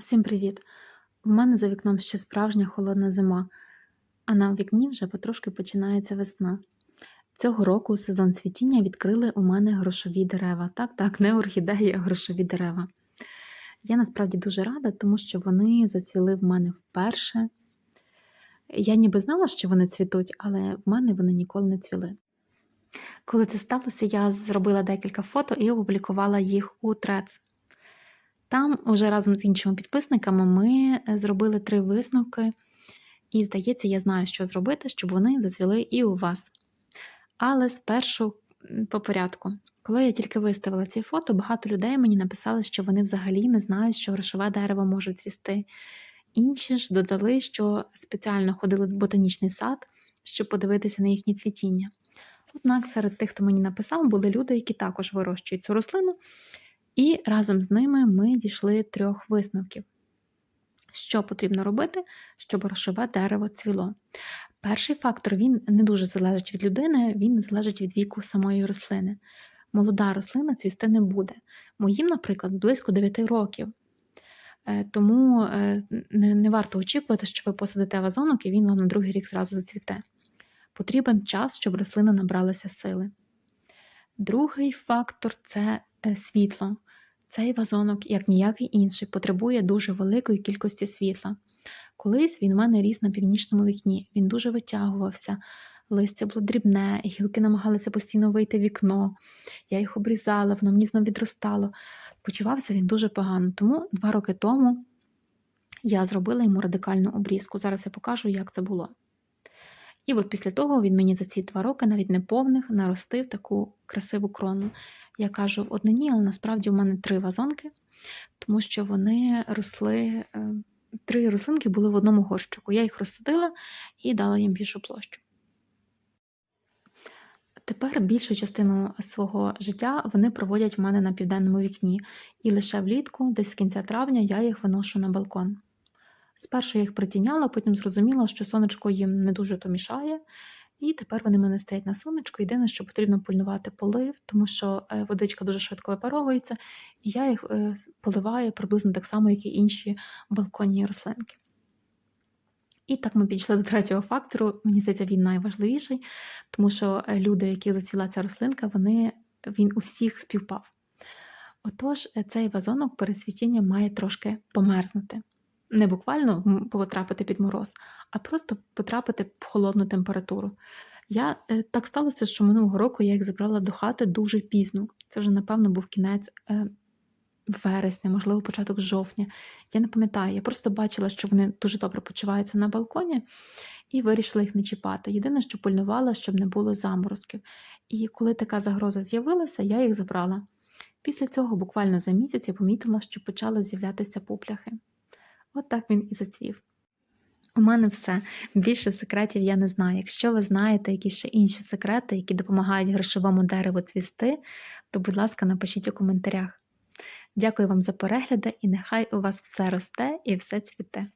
Всім привіт! У мене за вікном ще справжня холодна зима, а на вікні вже потрошки починається весна. Цього року сезон цвітіння відкрили у мене грошові дерева. Так, так, не орхідеї, а грошові дерева. Я насправді дуже рада, тому що вони зацвіли в мене вперше. Я ніби знала, що вони цвітуть, але в мене вони ніколи не цвіли. Коли це сталося, я зробила декілька фото і опублікувала їх у Threads. Там уже разом з іншими підписниками ми е, зробили три висновки, і, здається, я знаю, що зробити, щоб вони зацвіли і у вас. Але спершу по порядку. Коли я тільки виставила ці фото, багато людей мені написали, що вони взагалі не знають, що грошове дерево може цвісти. Інші ж додали, що спеціально ходили в ботанічний сад, щоб подивитися на їхнє цвітіння. Однак серед тих, хто мені написав, були люди, які також вирощують цю рослину, і разом з ними ми дійшли трьох висновків. Що потрібно робити, щоб грошове дерево цвіло? Перший фактор він не дуже залежить від людини, він залежить від віку самої рослини. Молода рослина цвісти не буде. Моїм, наприклад, близько 9 років. Е, Тому е, не, варто очікувати, що ви посадите вазонок і він вам на другий рік зразу зацвіте. Потрібен час, щоб рослина набралася сили. Другий фактор це світло. Цей вазонок, як ніякий інший, потребує дуже великої кількості світла. Колись він у мене ріс на північному вікні, він дуже витягувався, листя було дрібне, гілки намагалися постійно вийти в вікно. Я їх обрізала, воно мені знов відростало. Почувався він дуже погано. Тому два роки тому я зробила йому радикальну обрізку. Зараз я покажу, як це було. І от після того він мені за ці два роки, навіть неповних, наростив таку красиву крону. Я кажу в однині, але насправді у мене три вазонки, тому що вони росли, е, три рослинки були в одному горщику. Я їх розсадила і дала їм більшу площу. Тепер більшу частину свого життя вони проводять в мене на південному вікні, і лише влітку, десь з кінця травня, я їх виношу на балкон. Спершу я їх притіняла, потім зрозуміла, що сонечко їм не дуже то мішає, і тепер вони мене стоять на сонечку. Єдине, що потрібно пильнувати полив, тому що е, водичка дуже швидко випаровується, і я їх е, поливаю приблизно так само, як і інші балконні рослинки. І так ми підійшли до третього фактору. Мені здається, він найважливіший, тому що е, люди, які зацвіла ця рослинка, вони, він у всіх співпав. Отож, цей вазонок перед цвітінням має трошки померзнути. Не буквально потрапити під мороз, а просто потрапити в холодну температуру. Я е, так сталося, що минулого року я їх забрала до хати дуже пізно. Це вже, напевно, був кінець е, вересня, можливо, початок жовтня. Я не пам'ятаю, я просто бачила, що вони дуже добре почуваються на балконі, і вирішила їх не чіпати. Єдине, що пильнувала, щоб не було заморозків. І коли така загроза з'явилася, я їх забрала. Після цього, буквально за місяць, я помітила, що почали з'являтися пупляхи. От так він і зацвів. У мене все. Більше секретів я не знаю. Якщо ви знаєте якісь ще інші секрети, які допомагають грошовому дереву цвісти, то, будь ласка, напишіть у коментарях. Дякую вам за перегляди і нехай у вас все росте і все цвіте.